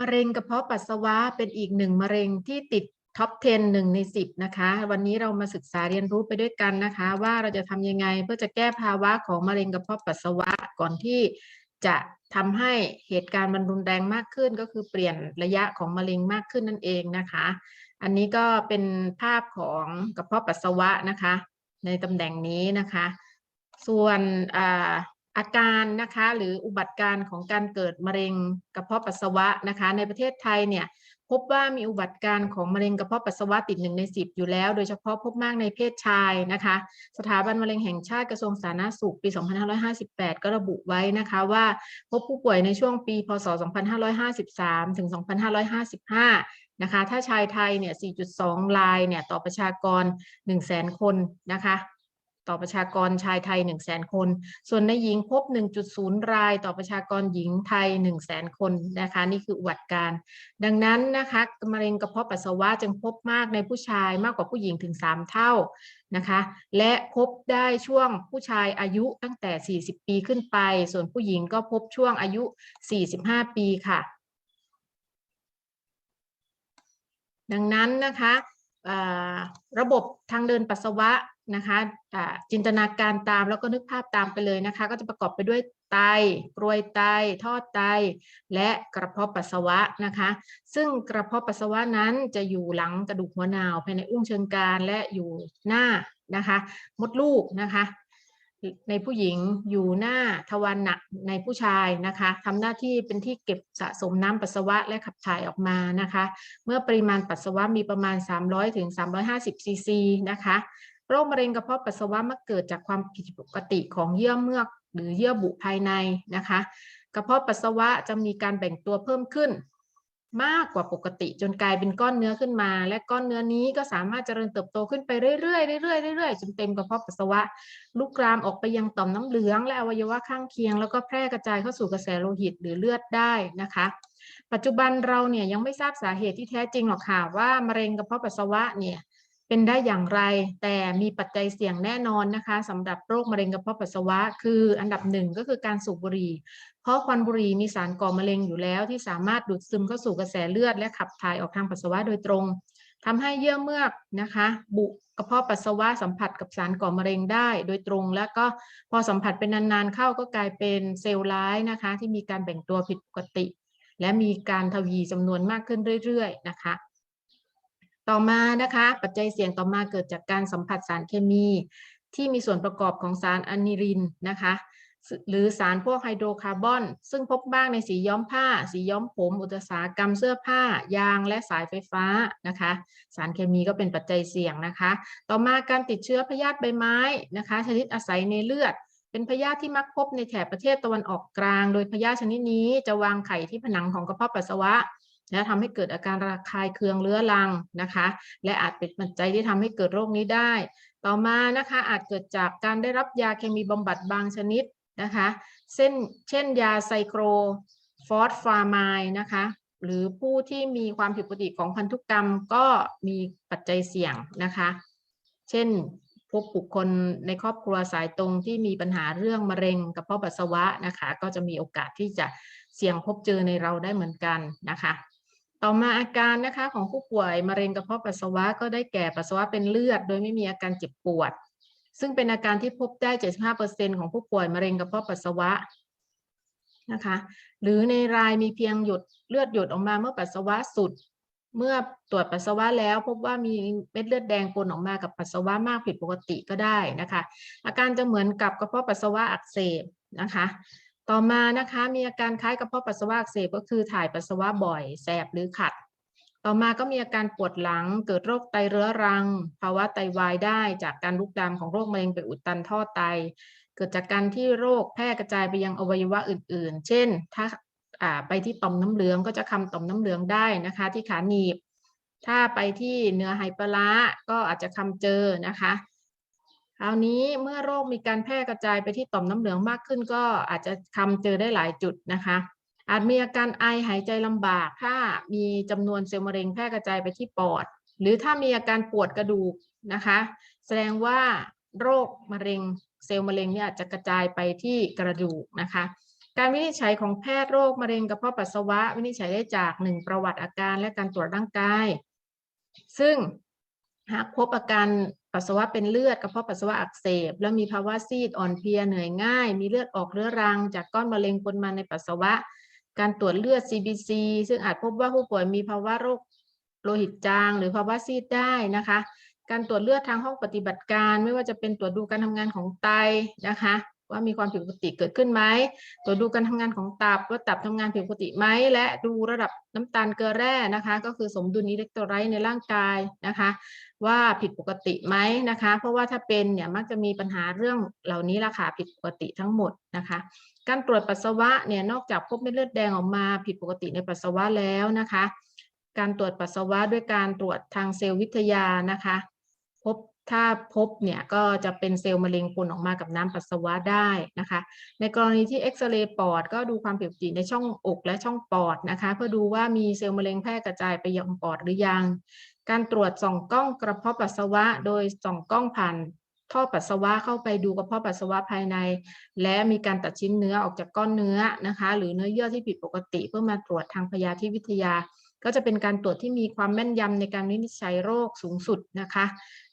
มะเร็งกระเพาะปัสสาวะเป็นอีกหนึ่งมะเร็งที่ติดท็อป 10หนึ่งใน 10 นะคะ วันนี้เรามาศึกษาเรียนรู้ไปด้วยกันนะคะ ว่าเราจะทำยังไงเพื่อจะแก้ภาวะของมะเร็งกระเพาะปัสสาวะก่อนที่จะทำให้เหตุการณ์มันรุนแรงมากขึ้น ก็คือเปลี่ยนระยะของมะเร็งมากขึ้นนั่นเองนะคะ อันนี้ก็เป็นภาพของกระเพาะปัสสาวะนะคะ ในตำแหน่งนี้นะคะ ส่วน อาการนะคะหรืออุบัติการของการเกิดมะเร็งกระเพาะปัสสาวะนะคะ ในประเทศไทยเนี่ยพบว่ามีอุบัติการของมะเร็งกระเพาะปัสสาวะติดหนึ่งในสิบอยู่แล้ว โดยเฉพาะพบมากในเพศชายนะคะ สถาบันมะเร็งแห่งชาติกระทรวงสาธารณสุขปี 2558 ก็ระบุไว้นะคะว่าพบผู้ป่วยในช่วงปี พศ 2553 ถึง 2555 นะคะ ถ้าชายไทยเนี่ย 4.2รายเนี่ยต่อประชากร 100,000 คนนะคะ ต่อประชากรชายไทย 1 0 0 0 0แคน ส่วนในหญิงพบ 1.0 รายต่อประชากรหญิงไทย 1 0 0 0 0แสนคนนะคะ นี่คืออุบัติการ ดังนั้นนะคะมะเร็งกระเพาะปัสสาวะจึงพบมากในผู้ชายมากกว่าผู้หญิงถึง 3 เท่านะคะ และพบได้ช่วงผู้ชายอายุตั้งแต่ 40 ปีขึ้นไป ส่วนผู้หญิงก็พบช่วงอายุ 45 ปีค่ะ ดังนั้นนะคะ ระบบทางเดินปัสสาวะนะคะะจินตนาการตามแล้วก็นึกภาพตามไปเลยนะคะ ก็จะประกอบไปด้วยไตกรวยไตท่อไต และกระเพาะปัสสาวะนะคะ ซึ่งกระเพาะปัสสาวะนั้นจะอยู่หลังกระดูกหัวนาวภายในอุ้งเชิงกรานและอยู่หน้านะคะ มดลูกนะคะ ในผู้หญิงอยู่หน้าทวารหนักในผู้ชายนะคะทำหน้าที่เป็นที่เก็บสะสมน้ำปัสสาวะและขับถ่ายออกมานะคะ เมื่อปริมาณปัสสาวะมีประมาณ 300ถึง350ซีซีนะคะโรคมะเร็งกระเพาะปัสสาวะมักเกิดจากความผิดปกติของเยื่อเมือก หรือเยื่อบุภายในนะคะ กระเพาะปัสสาวะจะมีการแบ่งตัวเพิ่มขึ้น มากกว่าปกติ จนกลายเป็นก้อนเนื้อขึ้นมา และก้อนเนื้อนี้ก็สามารถเจริญเติบโตขึ้นไปเรื่อยๆเรื่อยๆเรื่อยๆจนเต็มกระเพาะปัสสาวะลุกลามออกไปยังต่อมน้ำเหลือง และอวัยวะข้างเคียง แล้วก็แพร่กระจายเข้าสู่กระแสโลหิตหรือเลือดได้นะคะ ปัจจุบันเราเนี่ยยังไม่ทราบสาเหตุที่แท้จริงหรอกค่ะว่ามะเร็งกระเพาะปัสสาวะเนี่ยเป็นได้อย่างไร แต่มีปัจจัยเสี่ยงแน่นอนนะคะสำหรับโรคมะเร็งกระเพาะปัสสาวะ คืออันดับหนึ่งก็คือการสูบบุหรี่ ราะควันบุหรี่มีสารก่อมะเร็งอยู่แล้วที่สามารถดูดซึมเข้าสู่กระแสเลือด และขับถ่ายออกทางปัสสาวะโดยตรงทำให้เยื่อเมือกนะคะบุกระเพาะปัสสาวะสัมผัสกับสารก่อมะเร็งได้โดยตรง แล้วก็พอสัมผัสเป็นนานๆเข้าก็กลายเป็นเซลล์ร้ายนะคะ ที่มีการแบ่งตัวผิดปกติ และมีการทวีจำนวนมากขึ้นเรื่อยๆนะคะต่อมานะคะปัจจัยเสี่ยงต่อมาเกิดจากการสัมผัสสารเคมี ที่มีส่วนประกอบของสารอะนิรินนะคะ หรือสารพวกไฮโดรคาร์บอน ซึ่งพบบ้างในสีย้อมผ้า สีย้อมผม อุตสาหกรรมเสื้อผ้ายางและสายไฟฟ้านะคะ สารเคมีก็เป็นปัจจัยเสี่ยงนะคะ ต่อมาการติดเชื้อพยาธิใบไม้นะคะ ชนิดอาศัยในเลือด เป็นพยาธิที่มักพบในแถบประเทศตะวันออกกลาง โดยพยาธิชนิดนี้จะวางไข่ที่ผนังของกระเพาะปัสสาวะและทำให้เกิดอาการระคายเคืองเรื้อรังนะคะ และอาจเป็นปัจจัยที่ทำให้เกิดโรคนี้ได้ ต่อมานะคะอาจเกิดจากการได้รับยาเคมีบำบัดบางชนิด นะคะเช่นเช่นยาไซโครฟอสฟาร์มายนะคะหรือผู้ที่มีความผิดปกติของพันธุกรรมก็มีปัจจัยเสี่ยงนะคะ เช่นพบบุคคลในครอบครัวสายตรงที่มีปัญหาเรื่องมะเร็งกระเพาะปัสสาวะนะคะ ก็จะมีโอกาสที่จะเสี่ยงพบเจอในเราได้เหมือนกันนะคะ ต่อมาอาการนะคะของผู้ป่วยมะเร็งกระเพาะปัสสาวะก็ได้แก่ปัสสาวะเป็นเลือด โดยไม่มีอาการเจ็บปวด ซึ่งเป็นอาการที่พบได้ 75%ของผู้ป่วยมะเร็งกระเพาะปัสสาวะนะคะหรือในรายมีเพียงหยดเลือดหยดออกมาเมื่อปัสสาวะสุด เมื่อตรวจปัสสาวะแล้ว พบว่ามีเม็ดเลือดแดงปนออกมากับปัสสาวะมากผิดปกติก็ได้นะคะ อาการจะเหมือนกับกระเพาะปัสสาวะอักเสบนะคะ ต่อมานะคะมีอาการคล้ายกระเพาะปัสสาวะอักเสบก็คือถ่ายปัสสาวะบ่อย แสบหรือขัด ต่อมาก็มีอาการปวดหลัง เกิดโรคไตเรื้อรัง ภาวะไตวายได้จากการลุกลามของโรคมะเร็งไปอุดตันท่อไต เกิดจากการที่โรคแพร่กระจายไปยังอวัยวะอื่น ๆ เช่น ถ้าไปที่ต่อมน้ำเหลืองก็จะคำต่อมน้ำเหลืองได้นะคะ ที่ขาหนีบ ถ้าไปที่เนื้อไฮปลาก็อาจจะคำเจอนะคะคราวนี้เมื่อโรคมีการแพร่กระจายไปที่ต่อมน้ำเหลืองมากขึ้น ก็อาจจะคำเจอได้หลายจุดนะคะ อาจมีอาการไอหายใจลำบาก ถ้ามีจำนวนเซลล์มะเร็งแพร่กระจายไปที่ปอด หรือถ้ามีอาการปวดกระดูกนะคะ แสดงว่าโรคมะเร็งเซลล์มะเร็งเนี่ยอาจจะกระจายไปที่กระดูกนะคะ การวินิจฉัยของแพทย์โรคมะเร็งกระเพาะปัสสาวะ วินิจฉัยได้จากหนึ่งประวัติอาการและการตรวจร่างกาย ซึ่งหากพบอาการปัสสาวะเป็นเลือดกระเพาะปัสสาวะอักเสบ แล้วมีภาวะซีดอ่อนเพลียเหนื่อยง่าย มีเลือดออกเรื้อรัง จากก้อนมะเร็งปนมาในปัสสาวะ การตรวจเลือด CBC ซึ่งอาจพบว่าผู้ป่วยมีภาวะโรคโลหิตจางหรือภาวะซีดได้นะคะ การตรวจเลือดทางห้องปฏิบัติการไม่ว่าจะเป็นตรวจดูการทำงานของไตนะคะ ว่ามีความผิดปกติเกิดขึ้นไหมตรวจดูการทำงานของตับว่าตับทำงานผิดปกติไหมและดูระดับน้ำตาลเกลือแร่นะคะ ก็คือสมดุลอิเล็กโทรไลต์ในร่างกายนะคะ ว่าผิดปกติไหมนะคะ เพราะว่าถ้าเป็นเนี่ยมักจะมีปัญหาเรื่องเหล่านี้ละค่ะผิดปกติทั้งหมดนะคะ การตรวจปัสสาวะเนี่ยนอกจากพบเม็ดเลือดแดงออกมาผิดปกติในปัสสาวะแล้วนะคะ การตรวจปัสสาวะด้วยการตรวจทางเซลล์วิทยานะคะ พบถ้าพบเนี่ยก็จะเป็นเซลล์มะเร็งปนออกมากับน้ำปัสสาวะได้นะคะ ในกรณีที่เอ็กซเรย์ปอดก็ดูความผิดปกติในช่องอกและช่องปอดนะคะ เพื่อดูว่ามีเซลล์มะเร็งแพร่กระจายไปยังปอดหรือยัง การตรวจส่องกล้องกระเพาะปัสสาวะ โดยส่องกล้องผ่าน ท่อปัสสาวะเข้าไปดูกระเพาะปัสสาวะภายใน และมีการตัดชิ้นเนื้อออกจากก้อนเนื้อนะคะ หรือเนื้อเยื่อที่ผิดปกติ เพื่อมาตรวจทางพยาธิวิทยา ก็จะเป็นการตรวจที่มีความแม่นยำในการวินิจฉัยโรคสูงสุดนะคะ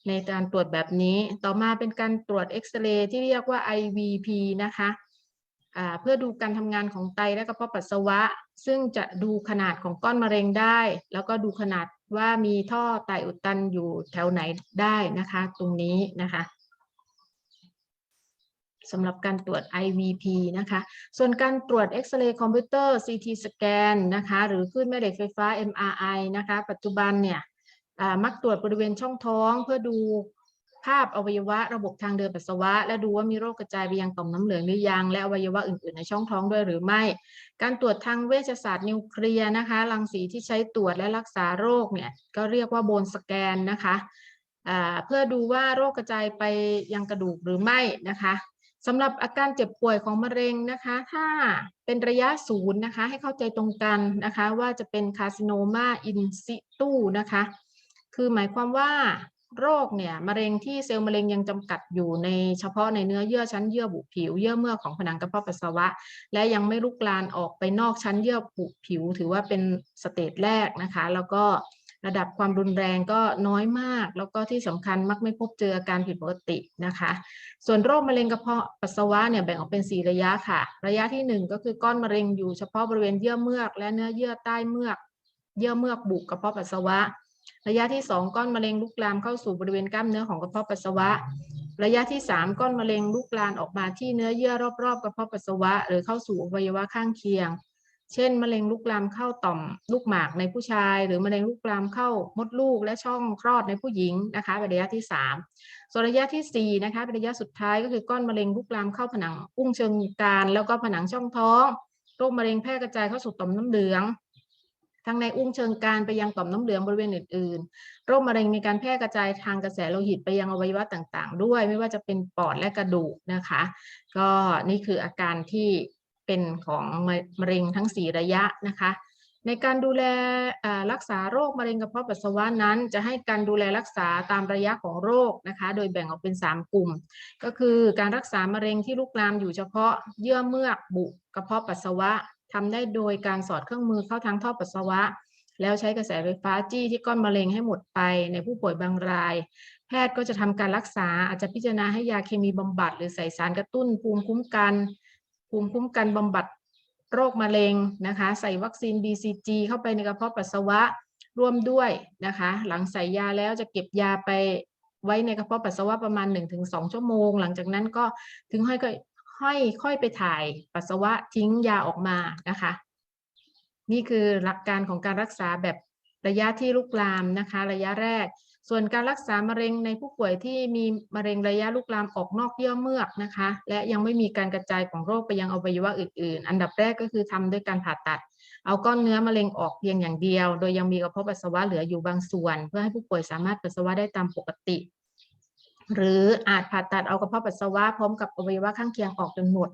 ในการตรวจแบบนี้ต่อมาเป็นการตรวจเอ็กซเรย์ที่เรียกว่า IVP นะคะเพื่อดูการทำงานของไตและกระเพาะปัสสาวะ ซึ่งจะดูขนาดของก้อนมะเร็งได้ แล้วก็ดูขนาดว่ามีท่อไตอุดตันอยู่แถวไหนได้นะคะ ตรงนี้นะคะ สำหรับการตรวจ IVP นะคะ ส่วนการตรวจเอ็กซเรย์คอมพิวเตอร์ CT สแกนนะคะหรือคลื่นแม่เหล็กไฟฟ้า MRI นะคะปัจจุบันเนี่ยมักตรวจบริเวณช่องท้องเพื่อดูภาพอวัยวะระบบทางเดินปัสสาวะ และดูว่ามีโรคกระจายไปยังต่อมน้ำเหลืองหรือยัง และอวัยวะอื่นๆในช่องท้องด้วยหรือไม่ การตรวจทางเวชศาสตร์นิวเคลียร์นะคะรังสีที่ใช้ตรวจและรักษาโรคเนี่ยก็เรียกว่าโบนสแกนนะคะเพื่อดูว่าโรคกระจายไปยังกระดูกหรือไม่นะคะ สำหรับอาการเจ็บป่วยของมะเร็งนะคะ ถ้าเป็นระยะศูนย์นะคะ ให้เข้าใจตรงกันนะคะ ว่าจะเป็นคาซิโนมาอินซิตูนะคะ คือหมายความว่าโรคเนี่ยมะเร็งที่เซลล์มะเร็งยังจำกัดอยู่ในเฉพาะในเนื้อเยื่อชั้นเยื่อบุผิว เยื่อเมือกของผนังกระเพาะปัสสาวะ และยังไม่ลุกลานออกไปนอกชั้นเยื่อบุผิว ถือว่าเป็นสเตจแรกนะคะ แล้วก็ ระดับความรุนแรงก็น้อยมาก แล้วก็ที่สำคัญมักไม่พบเจออาการผิดปกตินะคะ ส่วนโรคมะเร็งกระเพาะปัสสาวะเนี่ยแบ่งออกเป็น 4 ระยะค่ะ ระยะที่ 1 ก็คือก้อนมะเร็งอยู่เฉพาะบริเวณเยื่อเมือก และเนื้อเยื่อใต้เมือก เยื่อเมือกบุกระเพาะปัสสาวะ ระยะที่ 2 ก้อนมะเร็งลุกลามเข้าสู่บริเวณกล้ามเนื้อของกระเพาะปัสสาวะระยะที่ 3 ก้อนมะเร็งลุกลามออกมาที่เนื้อเยื่อรอบๆกระเพาะปัสสาวะ หรือเข้าสู่อวัยวะข้างเคียง เช่น มะเร็งลุกลามเข้าต่อมลูกหมากในผู้ชาย หรือมะเร็งลุกลามเข้ามดลูกและช่องคลอดในผู้หญิงนะคะเป็นระยะที่ 3 ส่วนระยะที่4นะคะเป็นระยะสุดท้ายก็คือก้อนมะเร็งลุกลามเข้าผนังอุ้งเชิงกรานแล้วก็ผนังช่องท้องโรคมะเร็งแพร่กระจายเข้าสู่ต่อมน้ำเหลืองทั้งในอุ้งเชิงกรานไปยังต่อมน้ำเหลืองบริเวณอื่นๆ โรคมะเร็งมีการแพร่กระจายทางกระแสโลหิตไปยังอวัยวะต่างๆ ด้วย ไม่ว่าจะเป็นปอดและกระดูกนะคะ ก็นี่คืออาการที่ เป็นของมะเร็งทั้ง 4 ระยะนะคะ ในการดูแลรักษาโรคมะเร็งกระเพาะปัสสาวะนั้น จะให้การดูแลรักษาตามระยะของโรคนะคะ โดยแบ่งออกเป็น 3 กลุ่ม ก็คือการรักษามะเร็งที่ลุกลามอยู่เฉพาะเยื่อเมือกบุกระเพาะปัสสาวะทำได้โดยการสอดเครื่องมือเข้าทางท่อปัสสาวะ แล้วใช้กระแสไฟฟ้าจี้ที่ก้อนมะเร็งให้หมดไปในผู้ป่วยบางรายแพทย์ก็จะทำการรักษาอาจจะพิจารณาให้ยาเคมีบำบัด หรือใส่สารกระตุ้นภูมิคุ้มกัน ภูมิคุ้มกันบำบัดโรคมะเร็งนะคะ ใส่วัคซีน BCG เข้าไปในกระเพาะปัสสาวะร่วมด้วยนะคะ หลังใส่ยาแล้วจะเก็บยาไปไว้ในกระเพาะปัสสาวะประมาณ 1-2 ชั่วโมง หลังจากนั้นก็ถึงค่อยค่อยค่อยไปถ่ายปัสสาวะทิ้งยาออกมานะคะ นี่คือหลักการของการรักษาแบบระยะที่ลุกลามนะคะ ระยะแรก ส่วนการรักษามะเร็งในผู้ป่วยที่มีมะเร็งระยะลุกลามออกนอกเยื่อเมือกนะคะ และยังไม่มีการกระจายของโรคไปยังอวัยวะอื่น ๆ อันดับแรกก็คือทำด้วยการผ่าตัด เอาก้อนเนื้อมะเร็งออกเพียงอย่างเดียว โดยยังมีกระเพาะปัสสาวะเหลืออยู่บางส่วน เพื่อให้ผู้ป่วยสามารถปัสสาวะได้ตามปกติ หรืออาจผ่าตัดเอากระเพาะปัสสาวะพร้อมกับอวัยวะข้างเคียงออกจนหมด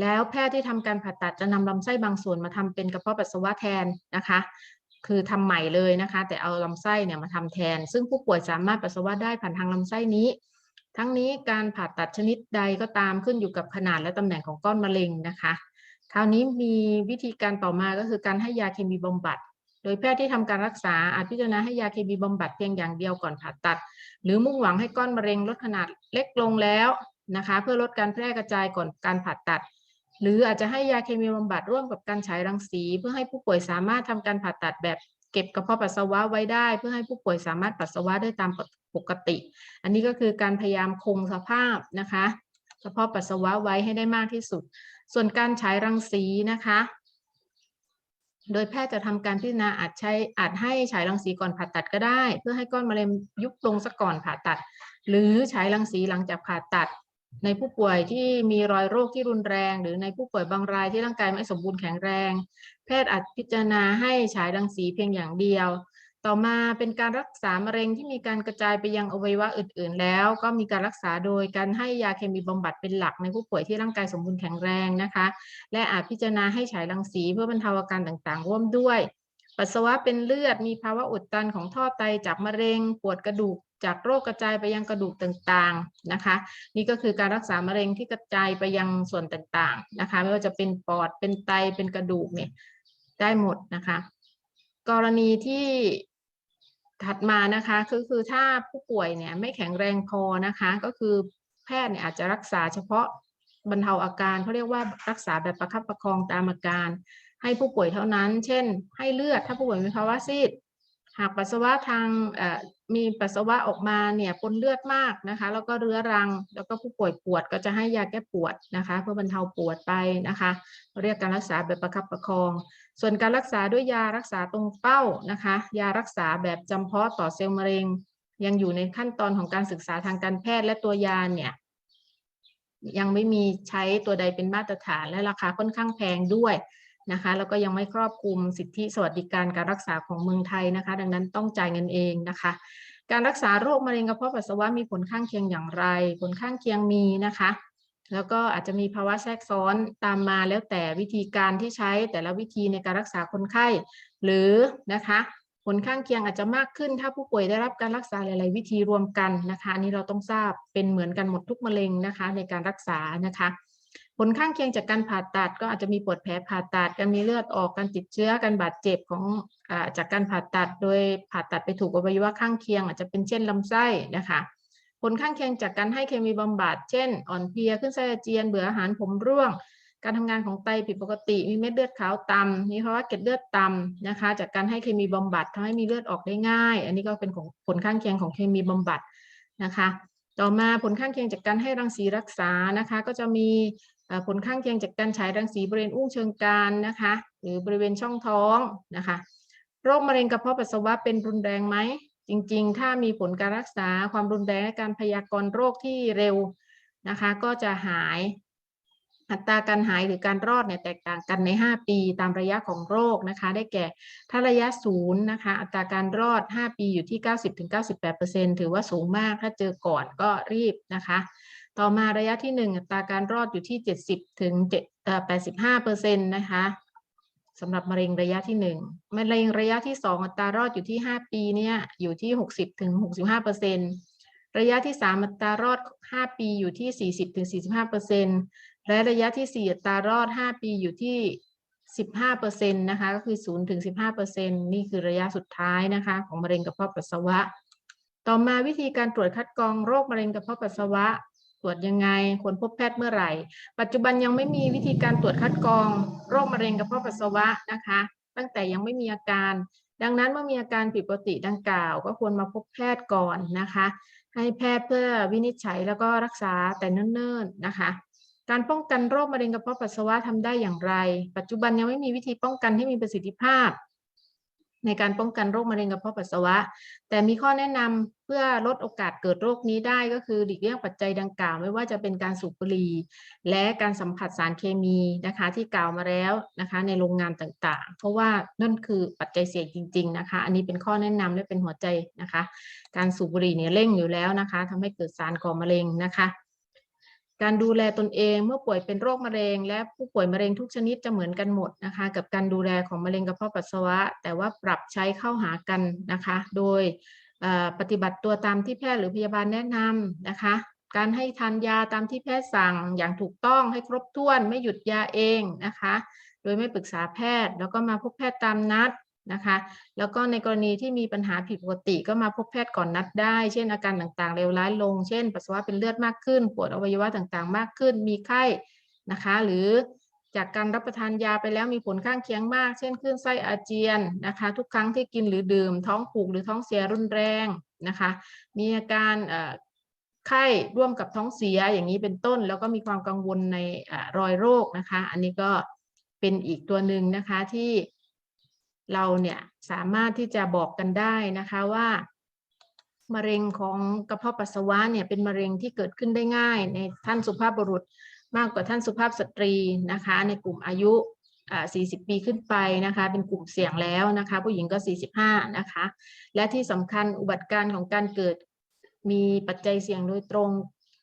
แล้วแพทย์ที่ทำการผ่าตัดจะนำลำไส้บางส่วนมาทำเป็นกระเพาะปัสสาวะแทนนะคะ คือทำใหม่เลยนะคะ แต่เอาลำไส้เนี่ยมาทำแทน ซึ่งผู้ป่วยสามารถปัสสาวะได้ผ่านทางลำไส้นี้ ทั้งนี้การผ่าตัดชนิดใดก็ตามขึ้นอยู่กับขนาดและตำแหน่งของก้อนมะเร็งนะคะ คราวนี้มีวิธีการต่อมาก็คือการให้ยาเคมีบำบัด โดยแพทย์ที่ทำการรักษาอาจพิจารณาให้ยาเคมีบำบัดเพียงอย่างเดียวก่อนผ่าตัด หรือมุ่งหวังให้ก้อนมะเร็งลดขนาดเล็กลงแล้วนะคะ เพื่อลดการแพร่กระจายก่อนการผ่าตัด หรืออาจจะให้ยาเคมีบำบัดร่วมกับการฉายรังสี เพื่อให้ผู้ป่วยสามารถทำการผ่าตัดแบบเก็บกระเพาะปัสสาวะไว้ได้ เพื่อให้ผู้ป่วยสามารถปัสสาวะได้ตามปกติ อันนี้ก็คือการพยายามคงสภาพนะคะกระเพาะปัสสาวะไว้ให้ได้มากที่สุด ส่วนการฉายรังสีนะคะ โดยแพทย์จะทำการพิจารณาอาจใช้อาจให้ฉายรังสีก่อนผ่าตัดก็ได้ เพื่อให้ก้อนมะเร็งยุบลงซะก่อนผ่าตัด หรือฉายรังสีหลังจากผ่าตัด ในผู้ป่วยที่มีรอยโรคที่รุนแรง หรือในผู้ป่วยบางรายที่ร่างกายไม่สมบูรณ์แข็งแรง แพทย์อาจพิจารณาให้ฉายรังสีเพียงอย่างเดียว ต่อมาเป็นการรักษามะเร็งที่มีการกระจายไปยังอวัยวะอื่น ๆ แล้ว ก็มีการรักษาโดยการให้ยาเคมีบำบัดเป็นหลักในผู้ป่วยที่ร่างกายสมบูรณ์แข็งแรงนะคะ และอาจพิจารณาให้ฉายรังสีเพื่อบรรเทาอาการต่าง ๆ ร่วมด้วยปัสสาวะเป็นเลือด มีภาวะอุดตันของท่อไตจากมะเร็ง ปวดกระดูก จากโรคกระจายไปยังกระดูกต่างๆนะคะ นี่ก็คือการรักษามะเร็งที่กระจายไปยังส่วนต่างๆนะคะ ไม่ว่าจะเป็นปอดเป็นไตเป็นกระดูกเนี่ยได้หมดนะคะ กรณีที่ถัดมานะคะคือคือถ้าผู้ป่วยเนี่ยไม่แข็งแรงพอนะคะ ก็คือแพทย์เนี่ยอาจจะรักษาเฉพาะบรรเทาอาการเขาเรียกว่ารักษาแบบประคับประคองตามอาการ ให้ผู้ป่วยเท่านั้น เช่น ให้เลือดถ้าผู้ป่วยมีภาวะซีด หากปัสสาวะทาง มีปัสสาวะออกมาเนี่ยปนเลือดมากนะคะ แล้วก็เรื้อรัง แล้วก็ผู้ป่วยปวดก็จะให้ยาแก้ปวดนะคะ เพื่อบรรเทาปวดไปนะคะ เรียกการรักษาแบบประคับประคอง ส่วนการรักษาด้วยยารักษาตรงเป้านะคะ ยารักษาแบบจำเพาะต่อเซลล์มะเร็ง ยังอยู่ในขั้นตอนของการศึกษาทางการแพทย์และตัวยาเนี่ยยังไม่มีใช้ตัวใดเป็นมาตรฐานและราคาค่อนข้างแพงด้วย นะคะแล้วก็ยังไม่ครอบคลุมสิทธิสวัสดิการการรักษาของเมืองไทยนะคะ ดังนั้นต้องจ่ายเงินเองนะคะ การรักษาโรคมะเร็งกระเพาะปัสสาวะมีผลข้างเคียงอย่างไร ผลข้างเคียงมีนะคะ แล้วก็อาจจะมีภาวะแทรกซ้อนตามมาแล้วแต่วิธีการที่ใช้แต่ละวิธีในการรักษาคนไข้ หรือนะคะผลข้างเคียงอาจจะมากขึ้น ถ้าผู้ป่วยได้รับการรักษาหลาย ๆ วิธีรวมกันนะคะอันนี้เราต้องทราบเป็นเหมือนกันหมดทุกมะเร็งนะคะในการรักษานะคะ ลข้างเคียงจากการผ่าตัดก็อาจจะมีปวดแผลผ่าตัดการมีเลือดออกการติดเชื้อการบาดเจ็บของอาจากการผ่าตัด โดยผ่าตัดไปถูกอวัยวะข้างเคียง อาจจะเป็นเช่นลำไส้นะคะผลข้างเคียงจากการให้เคมีบำบัด เช่น อ่อนเพลีย ขึ้นไส้อาเจียน เบื่ออาหาร ผมร่วง การทำงานของไตผิดปกติ มีเม็ดเลือดขาวต่ำมีภาวะเกล็ดเลือดต่ำนะคะ จากการให้เคมีบำบัดทำให้มีเลือดออกได้ง่าย อันนี้ก็เป็นของผลข้างเคียงของเคมีบำบัดนะคะ ต่อมาผลข้างเคียงจากการให้รังสีรักษานะคะ ก็จะมี ผลข้างเคียงจากการฉายรังสีบริเวณอุ้งเชิงกรานนะคะ หรือบริเวณช่องท้องนะคะ โรคมะเร็งกระเพาะปัสสาวะเป็นรุนแรงไหม จริง ๆ ถ้ามีผลการรักษาความรุนแรงและการพยากรณ์โรคที่เร็วนะคะ ก็จะหายอัตราการหายหรือการรอดเนี่ยแตกต่างกันใน 5 ปีตามระยะของโรคนะคะ ได้แก่ถ้าระยะศูนย์นะคะ อัตราการรอด 5 ปีอยู่ที่ 90-98%ถือว่าสูงมากถ้าเจอก่อนก็รีบนะคะ ต่อมาระยะที่ 1 อัตราการรอดอยู่ที่ 70ถึง85%นต์นะคะสำหรับมะเร็งระยะที่ 1 มะเร็งระยะที่ 2 อัตรารอดอยู่ที่ 5 ปีเนี่ยอยู่ที่ 60ถึง65%ระยะที่ 3 อัตรารอด 5 ปีอยู่ที่ 40ถึง45%และระยะที่ 4 อัตรารอด 5 ปีอยู่ที่ 15%นต์นะคะก็คือ0ถึง15%นี่คือระยะสุดท้ายนะคะของมะเร็งกระเพาะปัสสาวะ ต่อมาวิธีการตรวจคัดกรองโรคมะเร็งกระเพาะปัสสาวะ ตรวจยังไงควรพบแพทย์เมื่อไหร่ ปัจจุบันยังไม่มีวิธีการตรวจคัดกรอง โรคมะเร็งกระเพาะปัสสาวะนะคะ ตั้งแต่ยังไม่มีอาการ ดังนั้นเมื่อมีอาการผิดปกติดังกล่าว ก็ควรมาพบแพทย์ก่อนนะคะ ให้แพทย์เพื่อวินิจฉัยแล้วก็รักษาแต่เนิ่นๆนะคะการป้องกันโรคมะเร็งกระเพาะปัสสาวะทำได้อย่างไร ปัจจุบันยังไม่มีวิธีป้องกันที่มีประสิทธิภาพ ในการป้องกันโรคมะเร็งกระเพาะปัสสาวะ แต่มีข้อแนะนำเพื่อลดโอกาสเกิดโรคนี้ได้ก็คือหลีกเลี่ยงปัจจัยดังกล่าว ไม่ว่าจะเป็นการสูบบุหรี่และการสัมผัสสารเคมีนะคะที่กล่าวมาแล้วนะคะในโรงงานต่างๆ เพราะว่านั่นคือปัจจัยเสี่ยงจริง ๆนะคะ อันนี้เป็นข้อแนะนำและเป็นหัวใจนะคะ การสูบบุหรี่เนี่ยเร่งอยู่แล้วนะคะทำให้เกิดสารก่อมะเร็งนะคะ การดูแลตนเองเมื่อป่วยเป็นโรคมะเร็ง และผู้ป่วยมะเร็งทุกชนิดจะเหมือนกันหมดนะคะ กับการดูแลของมะเร็งกระเพาะปัสสาวะ แต่ว่าปรับใช้เข้าหากันนะคะ โดยปฏิบัติตัวตามที่แพทย์หรือพยาบาลแนะนำนะคะ การให้ทานยาตามที่แพทย์สั่งอย่างถูกต้องให้ครบถ้วนไม่หยุดยาเองนะคะ โดยไม่ปรึกษาแพทย์ แล้วก็มาพบแพทย์ตามนัด นะคะ แล้วก็ในกรณีที่มีปัญหาผิดปกติก็มาพบแพทย์ก่อนนัดได้ เช่นอาการต่างๆเลวร้ายลง เช่น ปัสสาวะเป็นเลือดมากขึ้น ปวดอวัยวะต่างๆ มากขึ้น มีไข้นะคะ หรือจากการรับประทานยาไปแล้วมีผลข้างเคียงมาก เช่นคลื่นไส้อาเจียนนะคะ ทุกครั้งที่กินหรือดื่ม ท้องผูกหรือท้องเสียรุนแรงนะคะ มีอาการไข้ร่วมกับท้องเสียอย่างนี้เป็นต้น แล้วก็มีความกังวลในอรอยโรคนะคะ อันนี้ก็เป็นอีกตัวหนึ่งนะคะที่ เราเนี่ยสามารถที่จะบอกกันได้นะคะว่ามะเร็งของกระเพาะปัสสาวะเนี่ยเป็นมะเร็งที่เกิดขึ้นได้ง่าย ในท่านสุภาพบุรุษมากกว่าท่านสุภาพสตรีนะคะ ในกลุ่มอายุ40 ปีขึ้นไปนะคะ เป็นกลุ่มเสี่ยงแล้วนะคะ ผู้หญิงก็ 45 นะคะ และที่สำคัญอุบัติการณ์ของการเกิดมีปัจจัยเสี่ยงโดยตรง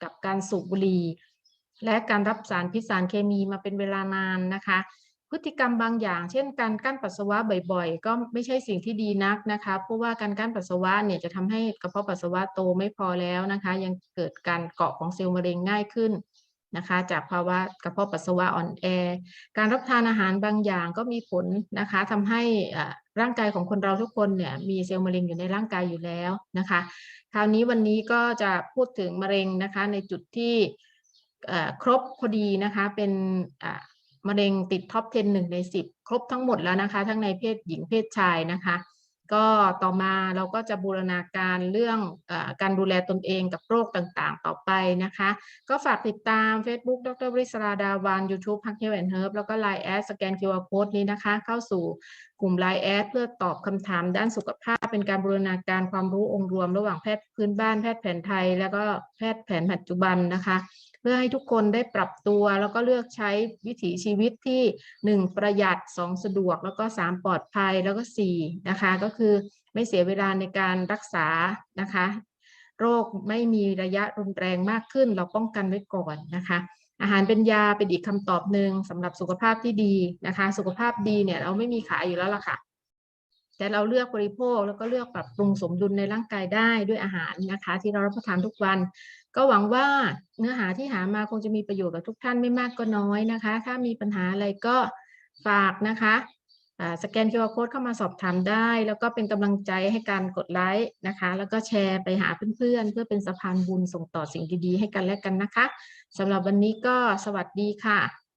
กับการสูบบุหรี่และการรับสารพิษสารเคมีมาเป็นเวลานานนะคะ พฤติกรรมบางอย่าง เช่น การกั้นปัสสาวะบ่อยๆ ก็ไม่ใช่สิ่งที่ดีนักนะคะเพราะว่าการกั้นปัสสาวะเนี่ยจะทำให้กระเพาะปัสสาวะโตไม่พอแล้วนะคะ ยังเกิดการเกาะของเซลล์มะเร็งง่ายขึ้นนะคะ จากภาวะกระเพาะปัสสาวะอ่อนแอ การรับทานอาหารบางอย่างก็มีผลนะคะทำให้ร่างกายของคนเราทุกคนเนี่ยมีเซลล์มะเร็งอยู่ในร่างกายอยู่แล้วนะคะ คราวนี้วันนี้ก็จะพูดถึงมะเร็งนะคะในจุดที่ครบพอดีนะคะเป็น มะเร็งติดท็อป 10หนึ่งใน 10 ครบทั้งหมดแล้วนะคะ ทั้งในเพศหญิงเพศชายนะคะ ก็ต่อมาเราก็จะบูรณาการเรื่องอการดูแลตนเองกับโรคต่างๆ ต่อไปนะคะ ก็ฝากติดตาม Facebook ดรบริศราดาวัน YouTube พักเฮลแอนเฮิร์บแล้วก็ Line แอดสแกน QR Code นี้นะคะ เข้าสู่กลุ่ม Line แอดเพื่อตอบคำถามด้านสุขภาพ เป็นการบูรณาการความรู้องค์รวม ระหว่างแพทย์พื้นบ้านแพทย์แผนไทย แล้วก็แพทย์แผนปัจจุบันนะคะ เพื่อให้ทุกคนได้ปรับตัว แล้วก็เลือกใช้วิถีชีวิตที่ 1 ประหยัด 2 สะดวก แล้วก็ 3 ปลอดภัยแล้วก็ 4 นะคะ ก็คือไม่เสียเวลาในการรักษานะคะ โรคไม่มีระยะรุนแรงมากขึ้น เราป้องกันไว้ก่อนนะคะ อาหารเป็นยาเป็นอีกคำตอบหนึ่งสำหรับสุขภาพที่ดีนะคะ สุขภาพดีเนี่ยเราไม่มีขายอยู่แล้วล่ะค่ะแต่เราเลือกบริโภคแล้วก็เลือกปรับปรุงสมดุลในร่างกายได้ด้วยอาหารนะคะ ที่เรารับประทานทุกวัน ก็หวังว่าเนื้อหาที่หามาคงจะมีประโยชน์กับทุกท่านไม่มากก็น้อยนะคะ ถ้ามีปัญหาอะไรก็ฝากนะคะสแกน QR Code เข้ามาสอบถามได้ แล้วก็เป็นกำลังใจให้การกดไลค์นะคะ แล้วก็แชร์ไปหาเพื่อนๆ เพื่อเป็นสะพานบุญส่งต่อสิ่งดีๆ ให้กันและกันนะคะสำหรับวันนี้ก็สวัสดีค่ะ